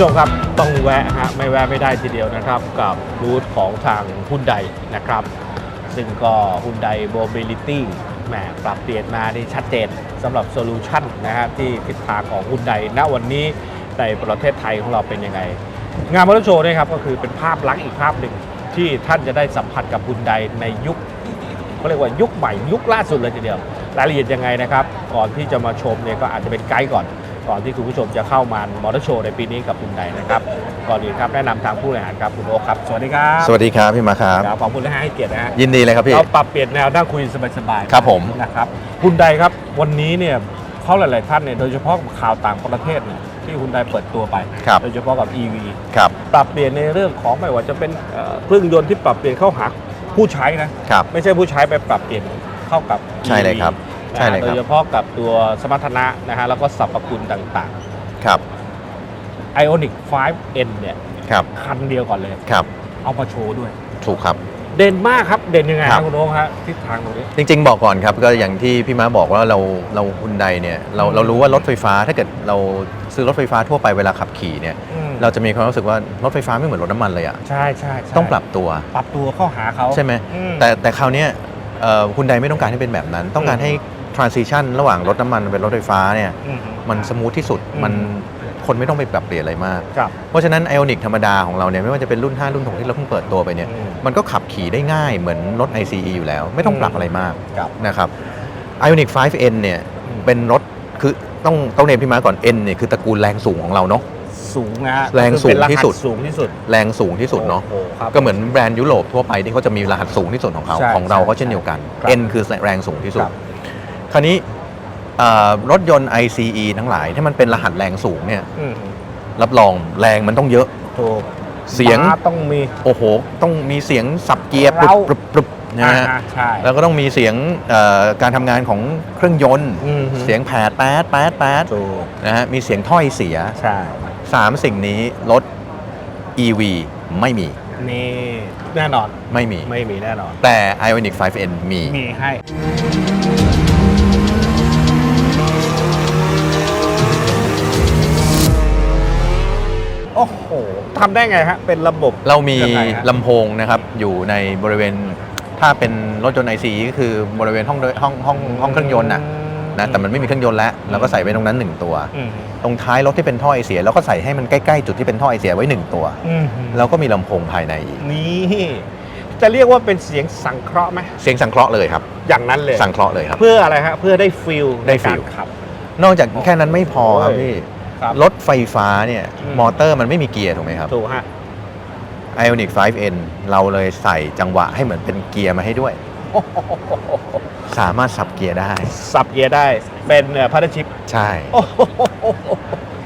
ผู้ชมครับต้องแวะฮะไม่แวะไม่ได้ทีเดียวนะครับกับบูธของทางฮุนไดนะครับ ซึ่งก็ฮุนไดโมบิลิตี้แหมปรับเปลี่ยนมานี่ชัดเจนสำหรับโซลูชันนะฮะที่ทิศทางของฮุนไดณวันนี้ในประเทศไทยของเราเป็นยังไง งานมอเตอร์โชว์นี่ครับก็คือเป็นภาพลักษณ์อีกภาพหนึ่งที่ท่านจะได้สัมผัสกับฮุนไดในยุคเขาเรียกว่ายุคใหม่ยุคล่าสุดเลยทีเดียว รายละเอียดยังไงนะครับ ก่อนที่จะมาชมเนี่ยก็อาจจะเป็นไกด์ก่อน ก่อนที่คุณผู้ชมจะเข้ามามอเตอร์โชว์ในปีนี้กับคุณใดนะครับก่อนอื่นครับแนะนำทางผู้บริหารครับคุณโอ๊คครับสวัสดีครับสวัสดีครับพี่มาครับ ครับขอบคุณนะฮะให้เกียรตินะฮะยินดีเลยครับพี่ เราปรับเปลี่ยนแนวนั่งคุยสบายๆครับผม นะครับคุณใดครับวันนี้เนี่ยเขาหลายๆท่านเนี่ยโดยเฉพาะข่าวต่างประเทศเนี่ยที่คุณใดเปิดตัวไป ครับ โดยเฉพาะกับ EV ครับ ปรับเปลี่ยนในเรื่องของไม่ว่าจะเป็นเอ่อเครื่องยนต์ที่ปรับเปลี่ยนเข้าหาผู้ใช้นะ ครับ ไม่ใช่ผู้ใช้ไปปรับเปลี่ยนเข้ากับ ใช่เลยครับนะฮะ ใช่เลยครับ โดยเฉพาะกับตัวสมรรถนะนะฮะแล้วก็สรรพคุณต่างครับ ๆ Ionic 5N เนี่ยครับ คันเดียวก่อนเลย ครับ เอามาโชว์ด้วย ถูกครับ เด่นมากครับเด่นยังไงครัฮะบคุณโอ๊คฮะทิศทางตรงนี้ จริงๆ บอกก่อนครับ ก็อย่างที่พี่ม้าบอกว่าเราเราฮุนไดเนี่ยเราเรารู้ว่ารถไฟฟ้าถ้าเกิดเราซื้อรถไฟฟ้าทั่วไปเวลาขับขี่เนี่ยอืมเราจะมีความรู้สึกว่ารถไฟฟ้าไม่เหมือนรถน้ำมันเลยอะใช่ใช่ใช่ต้องปรับตัวปรับตัวเข้าหาเขาใช่ไหม อืม แต่แต่คราวเนี้ยฮุนไดไม่ต้องการให้เป็นแบบนั้น ต้องการให้ transition ระหว่างรถน้ำมันเป็นรถไฟฟ้าเนี่ยอืม มันสมูทที่สุดอืมมันคนไม่ต้องไปปรับเปลี่ยนอะไรมาก ครับเพราะฉะนั้นไอออนิกธรรมดาของเราเนี่ยไม่ว่าจะเป็นรุ่น 5 รุ่น 6 ที่เราเพิ่งเปิดตัวไปเนี่ยอืมมันก็ขับขี่ได้ง่ายเหมือนรถ ICE อยู่แล้ว ไม่ต้องปรับอะไรมากครับนะครับ Ioniq 5N เนี่ยอืม เป็นรถคือต้องต้องเรียนพี่มาก่อน N เนี่ยคือตระกูลแรงสูงของเราเนาะ สูงนะฮะแรงสูงที่สุด เป็นรหัสูงที่สุดแรงสูงที่สุดเนาะ โอ้โหครับ ก็เหมือนแบรนด์ยุโรปทั่วไปที่เขาจะมีรหัสสูงที่สุดของเขาใช่ของเราใช่ก็เช่นเดียวกันครับ N คือแรงสูงที่สุคดรับ คราวนี้เอ่อรถยนต์ ICE ทั้งหลายที่มันเป็นรหัสแรงสูงเนี่ยอืมรับรองแรงมันต้องเยอะ ถูกเสียงม้าต้องมี โอ้โห ต้องมีเสียงสับเกียร์ปรุบเราปรุบปรุบนะฮะ อ่าใช่ แล้วก็ต้องมีเสียงเอ่อการทำงานของเครื่องยนต์ อืมเสียงแผดแป๊ดแป๊ดแป๊ดถูกนะฮะ มีเสียงถ้อยเสีย ใช่ สามสิ่งนี้รถ EV ไม่มี นี่ แน่นอนไม่มี ไม่มีแน่นอน แต่ Ioniq 5N มี มีให้ อ้โหทำได้ไงฮะ เป็นระบบเรามียังไงฮะ ลำโพงนะครับอยู่ในบริเวณถ้าเป็นรถยนต์ ICE ก็คือบริเวณห้องโดยห้องห้องห้องเครื่องยนต์น่ะนะแต่มันไม่มีเครื่องยนต์แล้วเราก็ใส่ไว้ตรงนั้นหนึ่งตัว อืมตรงท้ายรถที่เป็นท่อไอเสียเราก็ใส่ให้มันใกล้ๆจุดที่เป็นท่อไอเสียไว้หนึ่งตัว อืมแล้วก็มีลำโพงภายในอีก นี่จะเรียกว่าเป็นเสียงสังเคราะห์ไหมเสียงสังเคราะห์เลยครับ อย่างนั้นเลย สังเคราะห์เลยครับ เพื่ออะไรฮะ เพื่อได้ฟิลได้ในการ feel ขับ นอกจากแค่นั้นไม่พอครับโอ้ย พี่ ครับรถไฟฟ้าเนี่ยอืม มอเตอร์มันไม่มีเกียร์ถูกไหมครับ ถูกฮะ Ioniq 5N เราเลยใส่จังหวะให้เหมือนเป็นเกียร์มาให้ด้วย สามารถสับเกียร์ได้ สับเกียร์ได้เป็นพัฒชิปใช่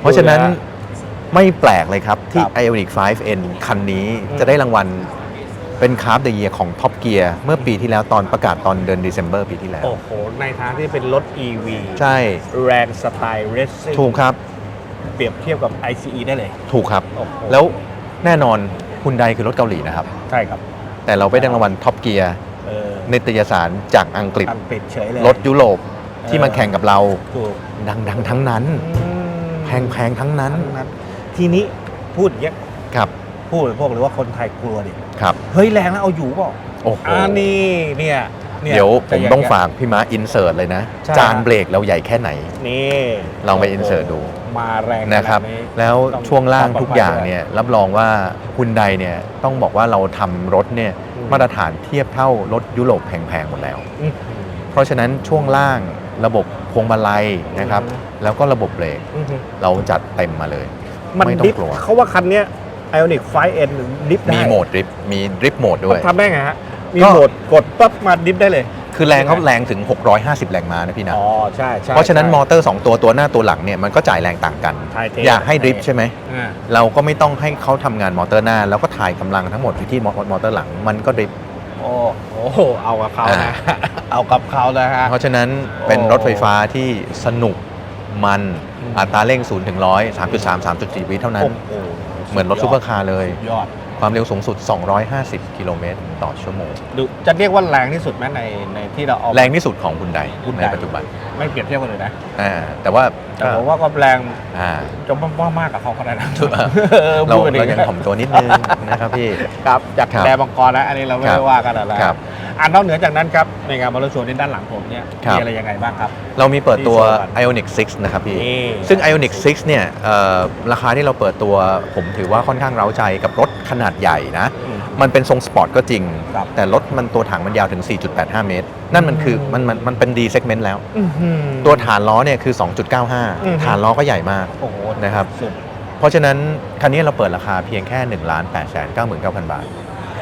เพราะฉะนั้นไม่แปลกเลยครับ ที่ ครับ Ioniq 5N คันนี้อืม จะได้รางวัลเป็นคาร์บเด e เยียของท็อปเกียร์เมื่อปีที่แล้วตอนประกาศตอนเดือน December ปีที่แล้ว โอ้โห ในทางที่เป็นรถ EV ใช่ แรงสไตล์เรสซิ่งถูกครับ เปรียบเทียบกับ ICE ได้เลย ถูกครับ โอ้โหแล้วแน่นอนคุณไดคือรถเกาหลีนะครับ ใช่ครับ แต่เราไปได้รางวัลท็อปเกียร์เออในตยสารจากอังกฤษ อังกฤษเฉยเลยรถยุโรปที่เออมาแข่งกับเรา ถูกดังๆ ทั้งนั้นอืมแพงๆ ทั้งนั้น ทั้งนั้น ทีนี้พูดอย่างเงี้ยครับพูดพวกหรือว่าคนไทยกลัวดิ ครับ เฮ้ยแรงแล้วเอาอยู่เปล่าโอ้โหอ่านี่เนี่ย นี่เดี๋ยวผมจะต้องฝากพี่ม้าอินเสิร์ตเลยนะ ใช่ จานเบรกเราใหญ่แค่ไหน นี่ลองไปโโห insert ดู มาแรงนะครับขนาดนี้แล้วต้องช่วงล่างต้องทุกอย่างปลอดภัยด้วยเนี่ยรับรองว่าคุณไดเนี่ยต้องบอกว่าเราทำรถเนี่ยอืมมาตรฐานเทียบเท่ารถยุโรปแพงๆหมดแล้ว อื้อเพราะฉะนั้นช่วงล่างระบบพวงมาลัยนะครับ อืม แล้วก็ระบบเบรกหือเราจัดเต็มมาเลย มันไม่ต้องดิฟกลัว เขาว่าคันเนี้ย Ioniq 5N ดิฟได้มีโหมดดริฟต์มีดริฟต์โหมดด้วย ทำได้ไงฮะ มีก็โหมดกดปั๊บมาดิฟได้เลย คือแรงเขายังไงแรงถึง 650 แรงม้านะพี่นะอ๋อใช่ใช่เพราะฉะนั้นใช่มอเตอร์ 2 ตัวตัวหน้าตัวหลังเนี่ยมันก็จ่ายแรงต่างกันถ่ายเทอยากให้ดริฟต์ใช่ไหมอ่าเราก็ไม่ต้องให้เขาทำงานมอเตอร์หน้า แล้วก็ถ่ายกำลังทั้งหมดไปที่มอมอเตอร์หลังมันก็ดริฟต์โอ้โหเอากับเขานะอ่าเอากับเขานะฮะเพราะฉะนั้นเป็นรถไฟฟ้าที่สนุกมันอืมอัตราเร่ง0ถึง100 3.3 3.4 วิเท่านั้นโอ้โหเหมือนรถซูเปอร์คาร์เลยยอด ความเร็วสูงสุด 250 กิโลเมตรต่อชั่วโมง ดูจะเรียกว่าแรงที่สุดไหมในในที่เราเอา แรงที่สุดของคุณใด Hyundai ในปัจจุบันไม่เปรียบเทียบกันเลยนะ อ่าแต่ว่าแต่ผมว่าก็แรงอ่าจะบ้ามากกับเขาขนาดนั้นถูกออเราพูดไปเราดิยังถ่อมตัวนิดนึงนะครับพี่ ครับจากครับ แดมังกรนะ อันนี้เราไม่ครัได้บว่ากันอะไร ครับ อ่านอกเหนือจากนั้นครับในงานมอเตอร์โชว์ในด้านหลังผมเนี่ยครับ มีอะไรยังไงบ้างครับ เรามีเปิดตัว ที่โชว์กัน Ionic 6 นะครับพี่ นี่ ซึ่ง Ionic 6 เนี่ยเอ่อราคาที่เราเปิดตัวผมถือว่าค่อนข้างเร้าใจกับรถขนาดใหญ่นะ อืม มันเป็นทรงสปอร์ตก็จริง ครับ แต่รถมันตัวถังมันยาวถึง 4.85 เมตร นั่นมันคือมันมันมันเป็น D segment แล้ว อื้อหือ ตัวฐานล้อเนี่ยคือ อือฮึ2.95 ฐานล้อก็ใหญ่มาก โอ้โหนะครับ สุด เพราะฉะนั้นคันนี้เราเปิดราคาเพียงแค่ 1 8 9 9 0 0 0 บาท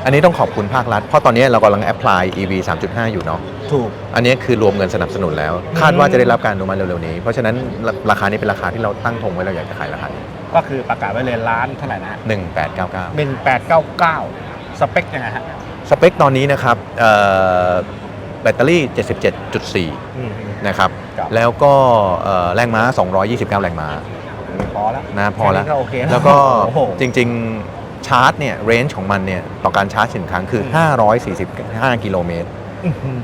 อันนี้ต้องขอบคุณภาครัฐ เพราะตอนนี้เรากำลังแอพพลาย EV 3.5 อยู่เนาะ ถูก อันนี้คือรวมเงินสนับสนุนแล้ว คาดว่าจะได้รับการอนุมัติเร็วๆนี้ เพราะฉะนั้นราราคานี้เป็นราคาที่เราตั้งธงไว้เราอยากจะขายราคานี้ก็คือประกาศไว้เลยล้านเท่าไหร่นะ1899หนึ่งแปดเก้าเก้าสเปคยังไงฮะ สเปคตอนนี้นะครับเอ่อแบตเตอรี่ 77.4 อืม นะครับ ครับ แล้วก็เอ่อแรงม้า 229 แรงม้า พอแล้วนะพอแล้ว ค่นี้ก็โอเคแล้วก็โอ้โห จริงๆ ชาร์จเนี่ยเรนจ์ของมันเนี่ยต่อการชาร์จสินครั้งคือ 545 กิโลเมตรอื้อหือ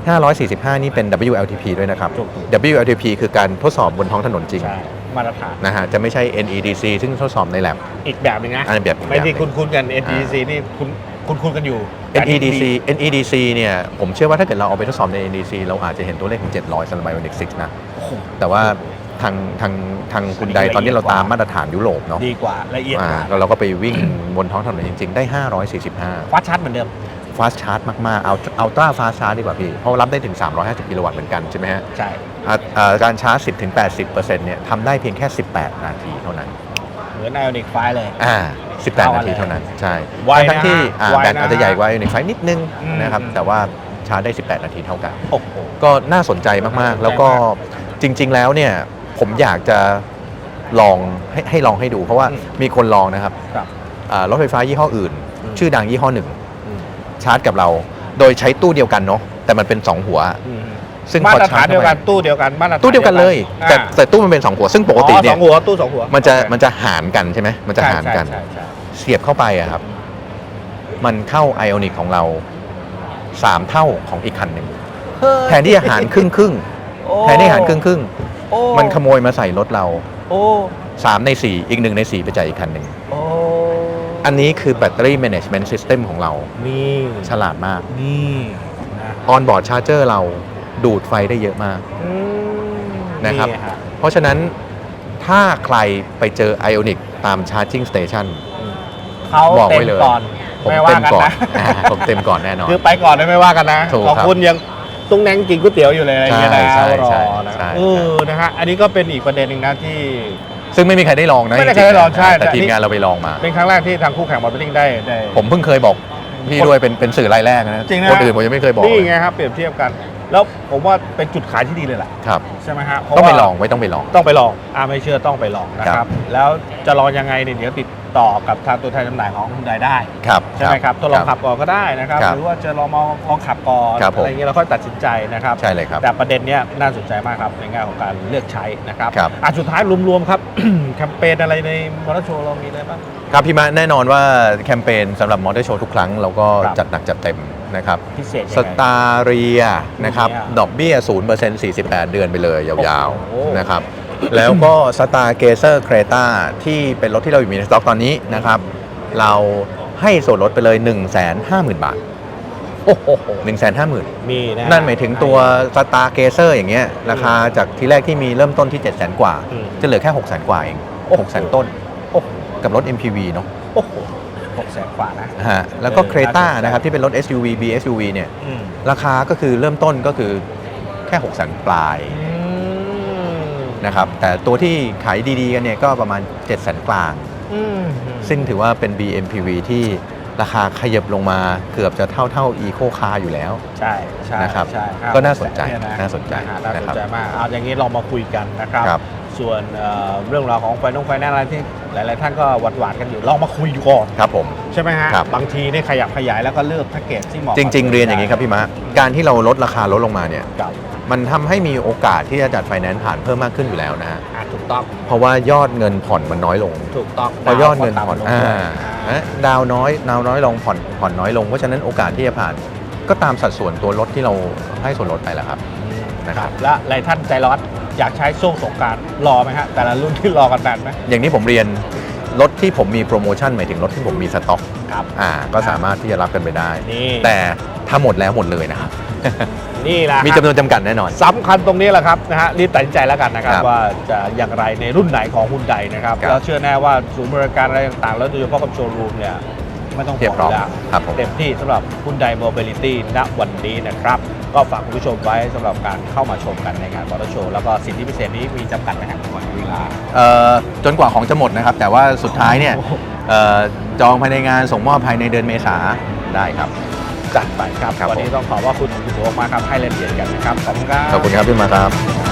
545 นี่เป็น WLTP ด้วยนะครับถูก WLTP คือการทดสอบบนท้องถนนจริงใช่มาตรฐานนะฮะจะไม่ใช่ NEDC ซึ่งทดสอบใน lab อีกแบบหนึงนะอันนนแบบอีกไม่แบบหที่นึ่งคุณคุณกัน NDC นี่คุณคุณคุณกันอยู่แต่นี่ NEDC NEDC เนี่ยผมเชื่อว่าถ้าเกิดเราเอาไปทดสอบใน NEDC เราอาจจะเห็นตัวเลขถึง700สำหรับ Ioniq 6นะโอ้โหแต่ว่า ทางทางทางคุณใดอันนี้ตอนนี้เราละเอียดกว่าตามมาตรฐานยุโรปเนาะดีกว่าละเอียดอ่ากว่าแล้วเราก็ไปวิ่งบนท้องถนนจริง ๆ ได้ 545ฟาสต์ชาร์จเหมือนเดิมฟาสชาร์จมากๆเอาอัลตร้าฟาสชาร์จดีกว่าพี่ เพราะรับได้ถึง 350 กิโลวัตต์เหมือนกันใช่ไหมฮะใช่อ่าอ่าการชาร์จ 10-80%เนี่ยทำได้เพียงแค่ 18 นาทีเท่านั้นเหมือนไอออนิกไฟเลย อ่า 18เอาอะไรนาทีเท่านั้น ใช่ไวนะทั้งๆที่อ่าไวนะแบตอาจจะใหญ่กว่าอยู่ในไฟนิดนึงอืมนะครับ แต่ว่าชาร์จได้ 18 นาทีเท่ากันโอ้โหก็น่าสนใจมากๆ แล้วก็จริง ๆ แล้วเนี่ย ผมอยากจะลองให้ให้ลองให้ดู เพราะว่าอืม มีคนลองนะครับครับ อ่ารถไฟฟ้ายี่ห้ออื่น อืม ชื่อดังยี่ห้อหนึ่ง อืมชาร์จกับเรา โดยใช้ตู้เดียวกันเนาะแต่มันเป็น 2 หัว อืมซึ่งมาพอตรชาฐาร์นจเดียวกันข้าไปตู้เดียวกันมาตรฐานตู้เดียวกันเลย แต่อ่าแต่ตู้มันเป็น 2 หัว ซึ่งปกติอ๋อสเนี่อยงหัวตู้สองหัวมันจะโอเคมันจะหารกันใช่ไหมมันจะหารกัน ใช่ใช่ใช่เสียบเข้าไปอะครับ มันเข้าไอออนิกของเรา 3 เท่าของอีกคันหนึ่งแทนที่จะหารครึ่งครึ่งๆโอ้แทนที่จะหารครึ่งครึ่ง โอ้ๆมันขโมยมาใส่รถเราโอ้3ใน4อีกหนึ่งใน4ไปจ่ายอีกคันหนึ่งโอ้อันนี้คือแบตเตอรี่ management system ของเรา นี่ฉลาดมากนี่นะออนบอร์ดชาร์เจอร์เราดูดไฟได้เยอะมาก อืมนะครับ ฮเพราะฉะนั้นถ้าใครไปเจอ Ionic ตาม Charging Station อืมเขาบอกเต็ไว้มเลย ก่อนผมไม่ว่าเต็มกันก่อนนะ อ่าผมเต็มก่อนแน่นอน คือไปก่อนได้ไม่ว่ากันนะถูกของครับ คุณยัง ตุ้งแนงกินก๋วยเตี๋ยวอยู่เลยอะไรอย่างเงี้ยนะใช่ใช่รอใช่นะใช่ เออนะฮะอันนี้ก็เป็นอีกประเด็นหนึ่งนะที่ ซึ่งไม่มีใครได้ลองนะไม่ได้จริงๆใครได้ลองนะใช่แต่แต่ทีมนี่ งานเราไปลองมา เป็นครั้งแรกที่ทางคู่แข่งบอลเปติ้งได้ได้ ผมเพิ่งเคยบอกพี่ด้วยเป็นเป็นสื่อรายแรกนะจริงนะ คนอื่นผมยังไม่เคยบอกนี่เลยไงครับเปรียบเทียบกัน แล้วผมว่าเป็นจุดขายที่ดีเลยแหละครับ ใช่ไหมฮะเพราะต้องไปว่าลองไว้ต้องไปลอง ต้องไปลองอ่าไม่เชื่อต้องไปลองนะคครัรับ บ แล้วจะลองยังไงเนี่ยเดี๋ยวติด ต่อกับทางตัวแทนจำหน่ายของคุณไดได้ ครับ ใช่ไหมครับทดลองขับก่อนก็ได้นะครับครับหรือว่าจะลองมาลองขับก่อนครับผม อะไรเงี้ยเราค่อยตัดสินใจนะครับ ใช่เลยครับ แต่ประเด็นเนี้ยน่าสนใจมากครับในแง่ของการเลือกใช้นะครับครับ อะสุดท้ายรวมๆครับ แคมเปญอะไรในมอเตอร์โชว์เรามีอะไรบ้าง ครับพี่มะแน่นอนว่าแคมเปญสำหรับมอเตอร์โชว์ทุกครั้งเราก็ครับ จัดหนักจัดเต็มนะครับ พิเศษสยังไง ตาร์เรียนะครับเนี่ยดอกเบี้ย 0% 48 เดือนไปเลย ยาวโอ้โห ๆ นะครับ แล้วก็สตาร์เกเซอร์เครตาที่เป็นรถที่เราอยู่มีในสต็อกตอนนี้นะครับ เราให้ส่วนลดไปเลย 1 5 0 0 0 0 บาท โอ้โห1 5 0 0 0 0 มีนะนั่นหมายถึงตัวสตาร์เกเซอร์อย่างเงี้ยราคาจากทีแรกที่มีเริ่มต้นที่ 7 0 0 0 0 กว่าอืมจะเหลือแค่6 0 0 0 0 กว่าเองโอ้โห6 0 0 0 0 ต้นโอ้โหกับรถ MPV เนาะโอ้โหหกแสนกว่านะฮะแล้วก็เออเครตาน่าสนใจนะครับที่เป็นรถ SUV BSUV เนี่ยอืมราคาก็คือเริ่มต้นก็คือแค่6 0 0 0 0ปลายอืม นะครับแต่ตัวที่ขายดีๆกันเนี่ยก็ประมาณ 7 0 0 0 0กลาง อืมซึ่งถือว่าเป็น BMPV ที่ราคาขยับลงมาเกือบจะเท่าเท่า Eco Car อยู่แล้ว ใช่ใช่นะครับใช่ครับก็น่าสนใจเยะน่าสนใจะฮะน่าสนะนครับใจมากเอาอย่างนี้เรามาคุยกันนะครับ ครับ ส่วนเอ่อเรื่องราวของไฟนงไฟแนนซ์อะไรที่หลาย ๆ ท่านก็หวานๆกันอยู่ลองมาคุยดูก่อน ครับผม ใช่ไหมฮะครับบางทีเนี่ยขยับขยายแล้วก็เลือกแพ็กเกจที่เหมาะจริง ๆ เรียนอย่างนี้ครับพี่มะการที่เราลดราคาลดลงมาเนี่ย กับ มันทำให้มีโอกาสที่จะจัดไฟแนนซ์ผ่านเพิ่มมากขึ้นอยู่แล้วนะฮะอ่าถูกต้อง เพราะว่ายอดเงินผ่อนมันน้อยลง ถูกต้องพอยอดเงินผ่อนดาวก็อ่าต่ำลงด้วยนะดาวน้อยดาวน้อยลงผ่อนผ่อนน้อยลง เพราะฉะนั้นโอกาสที่จะผ่านก็ตามสัดส่วนตัวรถที่เราให้ส่วนลดไปแหละครับนะครับและหลายท่านใจร้อนอยากใช้ช่วงสงกรารรอไหมฮะแต่ละรุ่นที่รอกันนานไหมอย่างที่ผมเรียนรถที่ผมมีโปรโมชั่นหมายถึงรถที่ผมมีสต็อกครับอ่าก็สามารถที่จะรับกันไปได้นี่แต่ถ้าหมดแล้วหมดเลยนะครับ นี่แหละมีฮะจำนวนจำกัดแน่นอน สำคัญตรงนี้แหละครับนะฮะรีบตัดสินใจแล้วกันนะครับ ครับว่าจะอย่างไรในรุ่นไหนของหุ่นใดนะครับครับ แล้วเชื่อแน่ว่าศูนย์บริการอะไรต่างๆ แล้วโดยเฉพาะกับโชว์รูมเนี่ยไม่ต้องเรียบร้อยแล้วครับผม เต็มที่สำหรับหุ่นใดโมบิลิตี้ณวันนี้นะครับ ก็ฝากคุณผู้ชมไว้สำหรับการเข้ามาชมกันในงานมอเตอร์โชว์แล้วก็สิทธิพิเศษนี้มีจำกัดไหมครับก่อนเวลา เอ่อจนกว่าของจะหมดนะครับ แต่ว่าสุดท้ายเนี่ยโอ้โหเอ่อจองภายในงานส่งมอบภายในเดือนเมษาได้ครับ จัดไปครับครับ วันนี้ต้องขอบว่าคุณคุณโอมากครับให้รายละเอียดกันนะครับ ขอบคุณครับ ขอบคุณครับพี่มาครับ